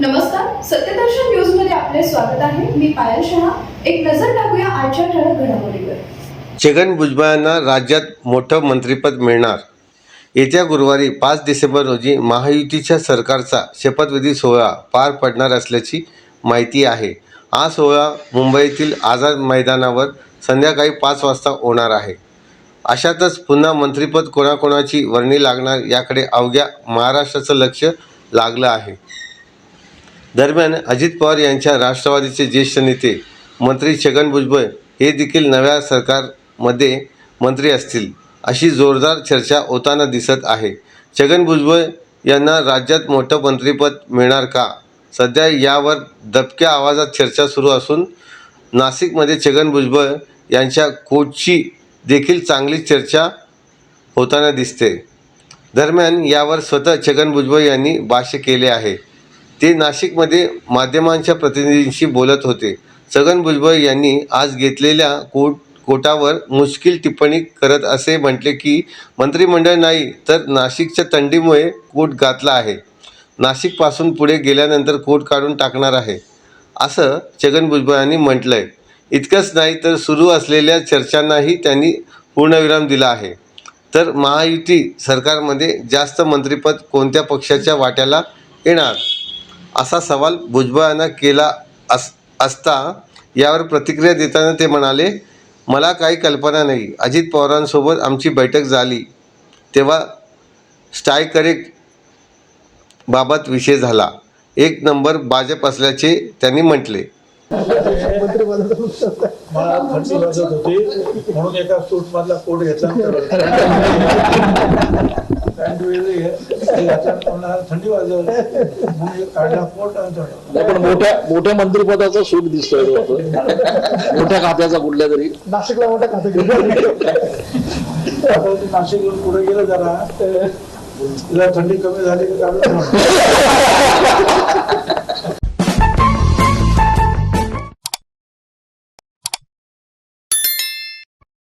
नमस्कार सत्यदर्शन न्यूजमध्ये आपले स्वागत आहे. मी पायल शहा. एक नजर टाकूया आजच्या ठळक घडामोडीवर. छगन भुजबळांना राज्यात मोठं मंत्रिपद मिळणार. येत्या गुरुवारी पाच डिसेंबर रोजी महायुतीच्या सरकारचा शपथविधी सोहळा पार पडणार असल्याची माहिती आहे. हा सोहळा मुंबईतील आझाद मैदानावर संध्याकाळी पाच वाजता होणार आहे. अशातच पुन्हा मंत्रिपद कोणाकोणाची वर्णी लागणार याकडे अवघ्या महाराष्ट्राचं लक्ष लागलं आहे. दरम्यान अजित पवार यांच्या राष्ट्रवादीचे ज्येष्ठ नेते मंत्री छगन भुजबळ हे देखील नव्या सरकारमध्ये मंत्री असतील अशी जोरदार चर्चा होताना दिसत आहे. छगन भुजबळ यांना राज्यात मोठं मंत्रिपद मिळणार का? सध्या यावर दबक्या आवाजात चर्चा सुरू असून नाशिकमध्ये छगन भुजबळ यांच्या कोचची देखील चांगली चर्चा होताना दिसते. दरम्यान यावर स्वतः छगन भुजबळ यांनी भाष्य केले आहे. ते नाशिकमध्ये माध्यमांच्या प्रतिनिधींशी बोलत होते. छगन भुजबळ यांनी आज घेतलेल्या कोट कोटावर मुश्किल टिप्पणी करत असे म्हटले की मंत्रिमंडळ नाही तर नाशिकच्या थंडीमुळे कोट घातला आहे. नाशिकपासून पुढे गेल्यानंतर कोट काढून टाकणार आहे. असं छगन भुजबळांनी म्हटलं आहे इतकंच नाही तर सुरू असलेल्या चर्चांनाही त्यांनी पूर्णविराम दिला आहे. तर महायुती सरकारमध्ये जास्त मंत्रिपद कोणत्या पक्षाच्या वाट्याला येणार? असा सवाल भुजबळांना केला अस असता यावर प्रतिक्रिया देताना ते म्हणाले मला काही कल्पना नाही. अजित पवारांसोबत आमची बैठक झाली. तेव्हा स्टायकरेक बाबत विषय झाला. एक नंबर भाजप असल्याचे त्यांनी म्हटले. म्हणून एका सूट मधला कोट घेतला थंडी काढला नाही, पण मोठ्या मोठ्या मंत्रिपदाचा सूट दिसतोय. मोठ्या खात्याचा कुठल्या तरी नाशिकला मोठा खातं घेऊन आता ते नाशिकवरून पुढे गेलं जरा जरा थंडी कमी झाली की.